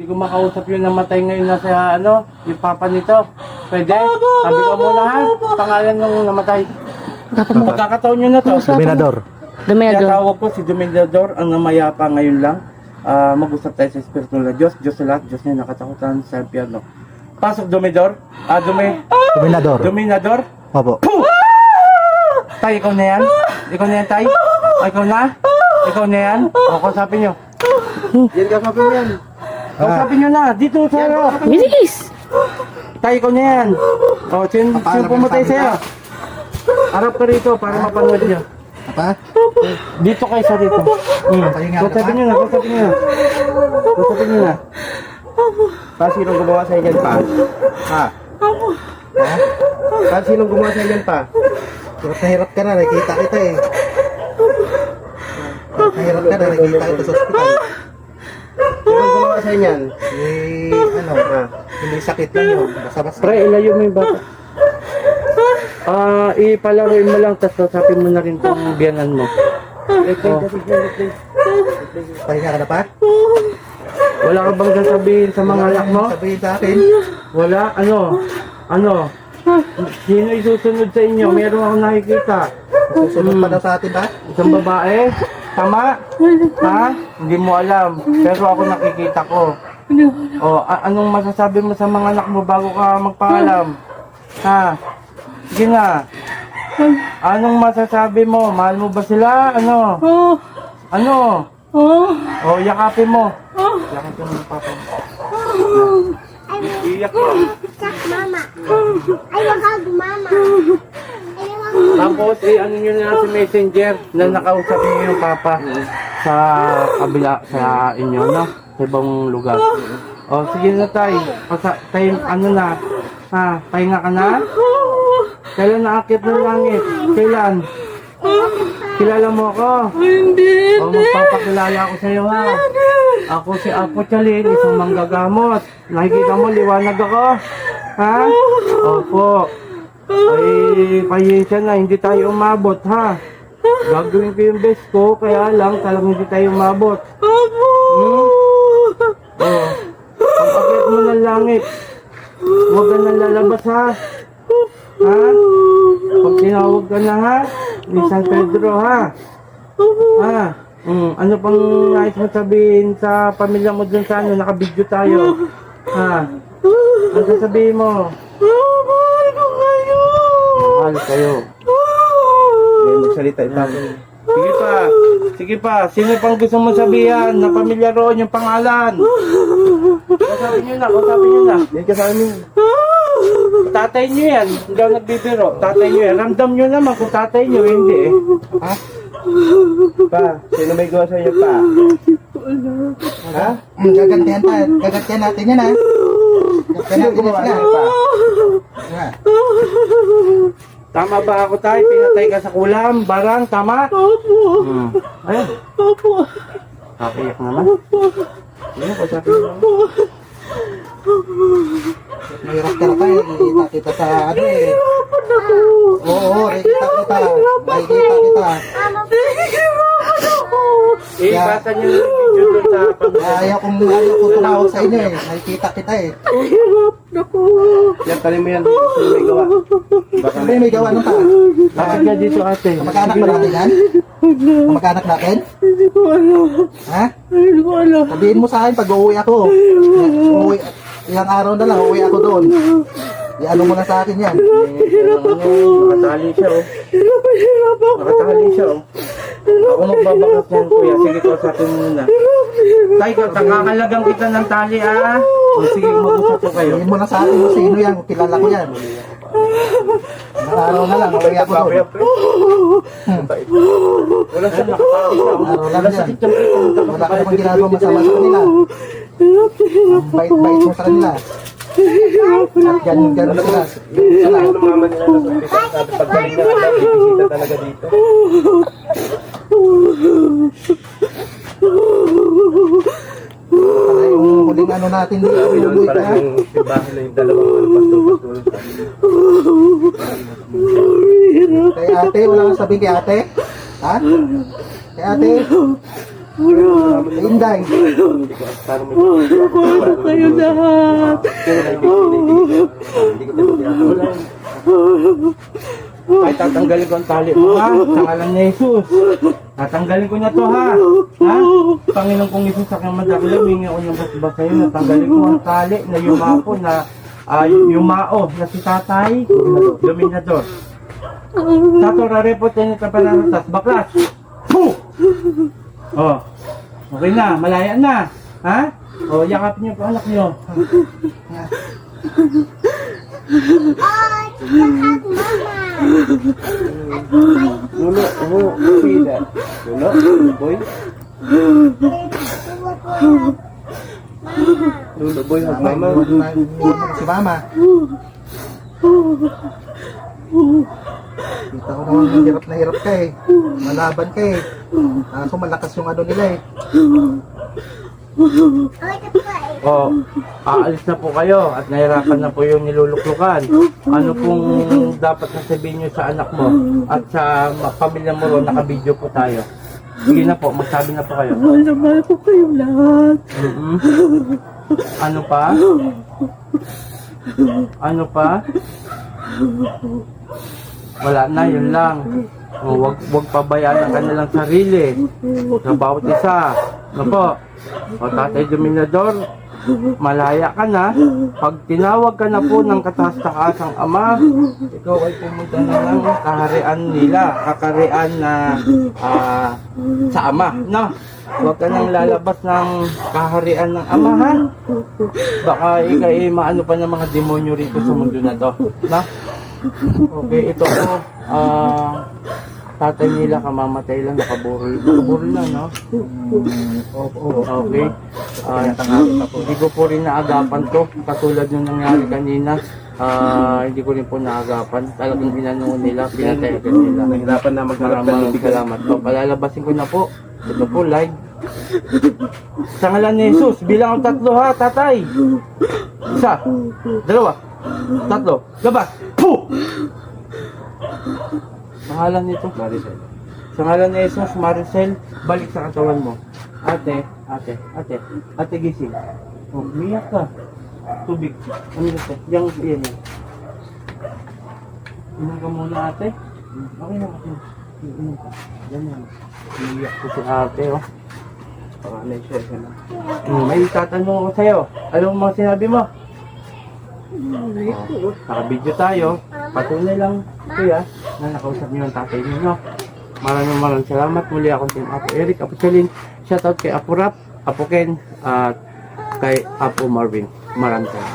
Hindi ko makausap yung namatay ngayon na sa ano, yung papa nito. Pwede? Sabi ko muna ha, pangalan ng namatay. Pagkakataon nyo na to. Dominador. Kaya Dominador. tawag ko si Dominador, ang namayapa ngayon lang. Ah, mag-usap tayo sa Espiritu ng Diyos. Diyos sa lahat, Diyos na nakatakutan sa impyerno. Pasok, Dominador. Ah, Dumi, Dominador. Dominador. Opo. Tay, ikaw na yan? Ikaw na yan, Tay? O, ikaw na? Ikaw na yan? O, kausapin nyo. Yan, kausapin nyo yan. Kausapin nyo na, dito sa harap. Bilis! Tay, ikaw na yan. O, sin, sino pumatay sa'yo? Harap ka rito para mapanood nyo. Apa? Dito kayo sa dito. Hmm. Kausapin nyo na, kausapin nyo na. Kausapin nyo na. Pa, sinong gumawa sa inyo pa? Ha? Ha? Pa, sinong gumawa sa inyo pa? Hirap na hirap ka na, nakikita kita eh. Hirap ka na, nakikita kita sa ospital. Gumawa sa inyo? Eh, ano, ah, hindi sakit lang yun. Basta-basta. Pre, ilayo mo yung bata. Ah, ipalaruin mo lang, tapos kausapin mo na rin itong biyanan mo. Oh. Pahinga ka na pa? Wala ka bang sasabihin sa mga anak mo? Sabihin sa akin. Wala? Ano? Ano? Sino isusunod sa inyo? Meron akong nakikita. Susunod pa daw sa atin ba? Isang babae? Tama? Ha? Hindi mo alam. Pero ako nakikita ko. O, a- anong masasabi mo sa mga anak mo bago ka magpaalam? Ha? Sige na. Anong masasabi mo? Mahal mo ba sila? Ano? Ano? O, yakapin mo. Yakapin mo ng papa mo. Iyak mo. Mama. Ay, wag ako, mama. Tapos, eh, ano nyo na sa messenger na nakausap niyo yung papa sa kabila, sa inyo, no? Sa ibang lugar. O, sige na tay. Pasa, tay, ano na? Ha? Pahinga ka na? Kailan naakit ng langit? Kailan? Kilala mo ako? Hindi, O, magpapakilala ako sa iyo, ha? Ako si Apo Chalin, isang manggagamot. Nakikita mo, liwanag ako. Ha? Opo. Ay, pahiyensya na, hindi tayo umabot, ha? Gagawin ko yung best ko, kaya lang talagang hindi tayo umabot. Hmm? Oh. Pag mo ng langit, huwag ka na lalabas, ha? Ha? Pag tinawag ka na, ha? Ni San Pedro, ha? Ha? Hmm, ano pang nais mo sabihin sa pamilya mo dun sa ano, nakabidyo tayo? Ha? Ano sasabihin mo? Mahal kayo. Hindi magsalita ito. Sige pa. Sige pa. Sino pang gusto mo sabihan na pamilya roon yung pangalan? Kausapin nyo na. Kausapin nyo na. Yan ka sa amin. Tatay nyo yan. Hindi ako nagbibiro. Tatay nyo yan. Ramdam nyo naman kung tatay nyo. Hindi eh. Ha? Pa. Sino may gawa sa inyo pa? Ha? Gagantihan pa. Gagantihan natin yan ha. Sino gumawa ha. Tama ba ako tayo? Pinatay ka sa kulam? Barang? Tama? Opo. Hmm. Ayun. Opo. Kakiyak naman. Ayun, kausapin mo. Mahirap ka na pa eh. Nakikita kita sa ano eh. Oo, oo, nakikita kita. Nakikita kita. Eh, Yeah. basa niyo yung video doon sa pag... Ayaw kong ayaw ko tumawag sa inyo eh. Nakikita kita eh. Yan, talim mo yan. Sino may gawa? Baka yung may gawa nung pa? Bakit ka dito ate? Kamag-anak ba natin yan? Kamag-anak natin? Ha? Sabihin mo sa akin pag uuwi ako. Uuwi, ilang araw na lang, uuwi ako doon. Iano mo na sa akin yan. Nakatali siya oh. Nakatali siya oh. Ako magbabakas yan kuya. Sige ko sa atin muna. Tay, kakalagang kita ng tali ah. O, sige, mag-usap po kayo. Sabihin mo na sa akin kung sino yan, kung kilala ko yan. Araw na lang, uuwi ako doon. Wala oh. Araw lang Wala yan. Wala ka namang ginagawa masama sa kanila. Ang bait-bait mo sa kanila. At ganun, ganun sila. Sila. Mama nila na sa ospital. Pagdating na alam, bibisita talaga dito. Para yung huling ano natin dito, inubuy ka. ha? simbahan na yung dalawang ano, pastor-pastor. Kay ate, wala kang sabihin kay ate? Ha? Kay ate? Wala. Kay Inday. Para may... Wala kayo lahat. Wala. Ay, tatanggalin ko ang tali mo ha. Sa ngalan ni Jesus. Tatanggalin ko na to ha. Ha? Panginoon kong Jesus sa kanyang madakila, humingi ako ng basba sa'yo. Natanggalin ko ang tali na yumapo na ah, yumao na si tatay. Dominador. Tato rarepot tayo nito panaratas. Baklas! Puh! Oh. Okay na, malaya na. Ha? Oh, yakapin niyo po anak niyo. Oh, yakap Nuno, nuno, see that. Nuno, boy. Nuno, boy, hug mama. Si mama. Kita ko naman hirap na hirap ka eh. Malaban ka eh. Kaso malakas yung ano nila eh. Kapay. Oh, aalis na po kayo at nahirapan na po yung niluluklukan. Ano pong dapat sasabihin niyo sa anak mo at sa ma- pamilya mo ron, nakabideo po tayo. Sige na po, magsabi na po kayo. Mahal na mahal ko kayong lahat. Mhm. Ano pa? Ano pa? Wala na, yun lang. O, wag, wag pabayaan ang kanilang sarili. Sa bawat isa. Ano po? O, Tatay Dominador, malaya ka na. Pag tinawag ka na po ng kataas-taasang ama, ikaw ay pumunta na ng kaharian nila. Kakarian na ah, sa ama. No? Huwag ka nang lalabas ng kaharian ng amahan. Baka ikay maano pa ng mga demonyo rito sa mundo na to. Na? Okay, ito po. Ah, tatay nila kamamatay lang, nakaburol. Nakaburol lang, no? Okay. Ah, hindi ko po rin naagapan to. Katulad nung nangyari kanina. Ah, hindi ko rin po naagapan. Talagang ginano nila, pinatay agad nila. Nahirapan na magharap ng salamat po. Palalabasin ko na po. Ito po, live. Sa ngalan ni Jesus, bilang ang tatlo ha, tatay. Isa, dalawa, tatlo, labas. Puh! Ngalan nito, Maricel. Sa ngalan ni Jesus, Maricel, balik sa katawan mo. Ate, ate, ate, ate gising. Oh, umiyak ka. Tubig. Ano ito? Yang, yan yan. Inom ka muna ate. Okay na, okay. Inom ka. Yan yan. Umiyak ko si ate, oh. Panganay siya, siya na. Hmm, may tatanong ako sa'yo. Anong mga sinabi mo? Oh, Naka-video tayo. Patunay lang, kuya, na nakausap niyo ang tatay niyo. Maraming maraming salamat. Muli ako si Apo Eric, Apo Celine. Shoutout kay Apo Rap, Apo Ken, at kay Apo Marvin. Maraming salamat.